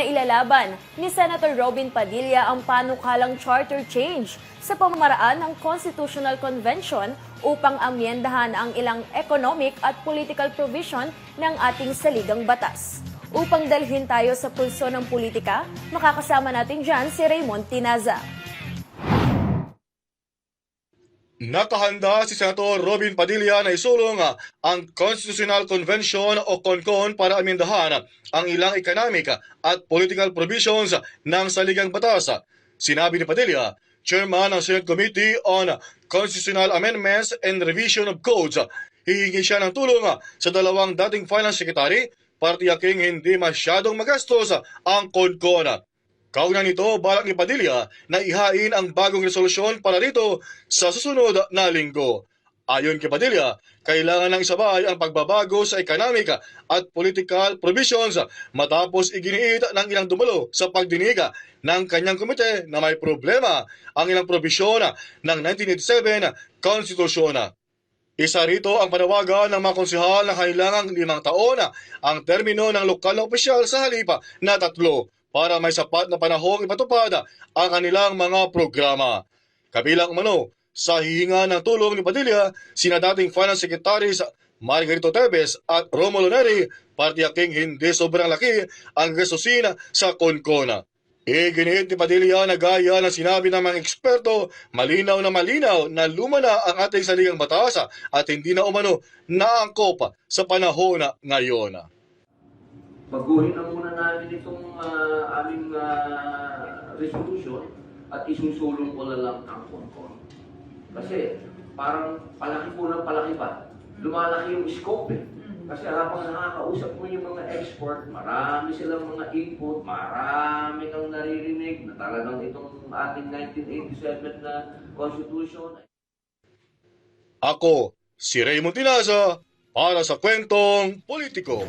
na ilalaban ni Senator Robin Padilla ang panukalang charter change sa pamamaraan ng Constitutional Convention upang amyendahan ang ilang economic at political provision ng ating saligang batas. Upang dalhin tayo sa pulso ng politika, makakasama natin dyan si Raymond Tinaza. Nakahanda si Senator Robin Padilla na isulong ah, ang Constitutional Convention o CONCON para amendahan ang ilang economic at political provisions ng saligang batas. Sinabi ni Padilla, Chairman ng Senate Committee on Constitutional Amendments and Revision of Codes, hihingi siya ng tulong ah, sa dalawang dating Finance Secretary para tiyaking hindi masyadong magastos ang CONCON. Kaunan nito, balak ni Padilla na ihain ang bagong resolusyon para rito sa susunod na linggo. Ayon kay Padilla, kailangan ng isabay ang pagbabago sa economic at political provisions matapos iginiit ng ilang dumalo sa pagdinig ng kanyang komite na may problema ang ilang probisyon ng 1987 Konstitusyon. Isa rito ang panawagan ng mga konsehal na kailangang limang taon ang termino ng lokal na opisyal sa halipa na tatlo para may sapat na panahong ipatupad ang kanilang mga programa. Kabilang umano, sa hihinga ng tulong ni Padilla, sina dating Finance Secretaries Margarito Tebes at Romulo Neri para tiyaking hindi sobrang laki ang gastusin sa konkona. Iginiit ni Padilla na gaya ng sinabi ng mga eksperto, malinaw na malinaw na luma na ang ating saligang batas at hindi na umano naangkop sa panahon na ngayon. Baguhin na muna namin itong ah, aming ah, resolution at isusulong ko na lang ang konkon. Kasi parang palaki po ng palaki pa. Lumalaki yung scope eh. Kasi habang nakakausap mo yung mga export, marami silang mga input, marami kang naririnig na talagang itong ating 1987 na constitution Ako, si Raymond Tinaza, para sa kwentong politiko.